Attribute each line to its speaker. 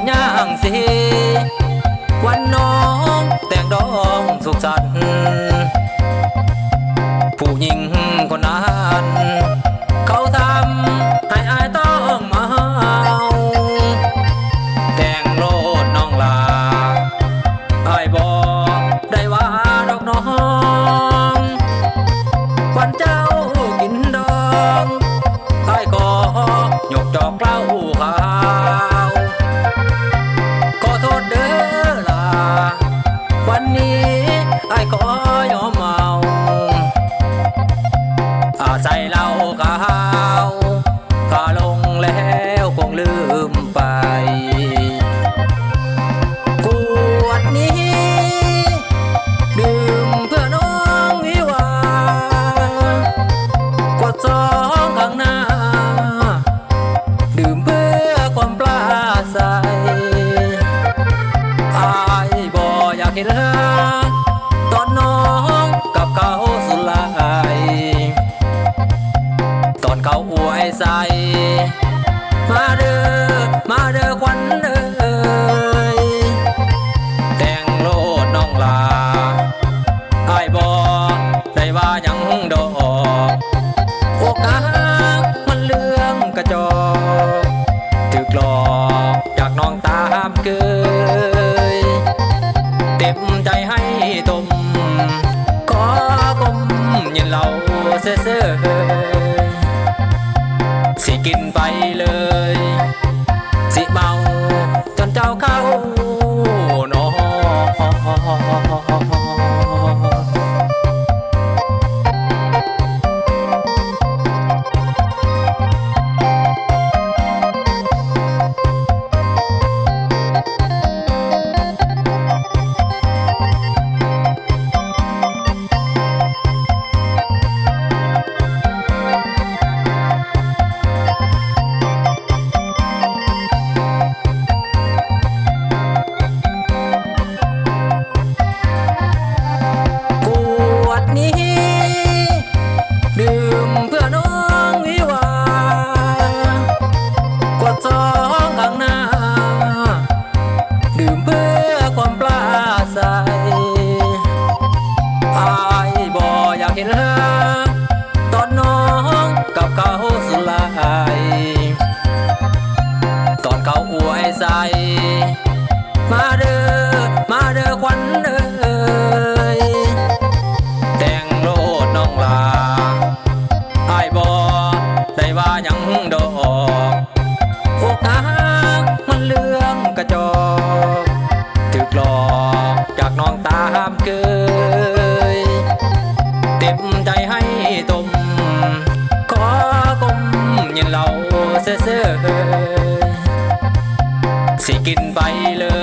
Speaker 1: ย่างเสีวันน้องแต่งดองสุขสันต์ผู้หญิงคนนั้น เขาทำให้อายต้องมาเมาแต่งโลดน้องลาอายบอกได้ว่าดอกน้องวันเจ้ากินดองอายก็ยกจอกเหล้า วันนี้ไอ้ขอยอมเมาอาใส่เหล้า ใส มาเด้อ มาเด้อควันเด้อแต่งโลดน้องลาไอ้บอกได้ว่ายังดอกอกาสมันเลื่องกระจอกถึกหลอกจากน้องตามเกยเต็มใจให้ตม ไปเลย สิเมา 啊！ เต็มใจให้ตมขอกลมยินเราเซ่อสิกินไปเลย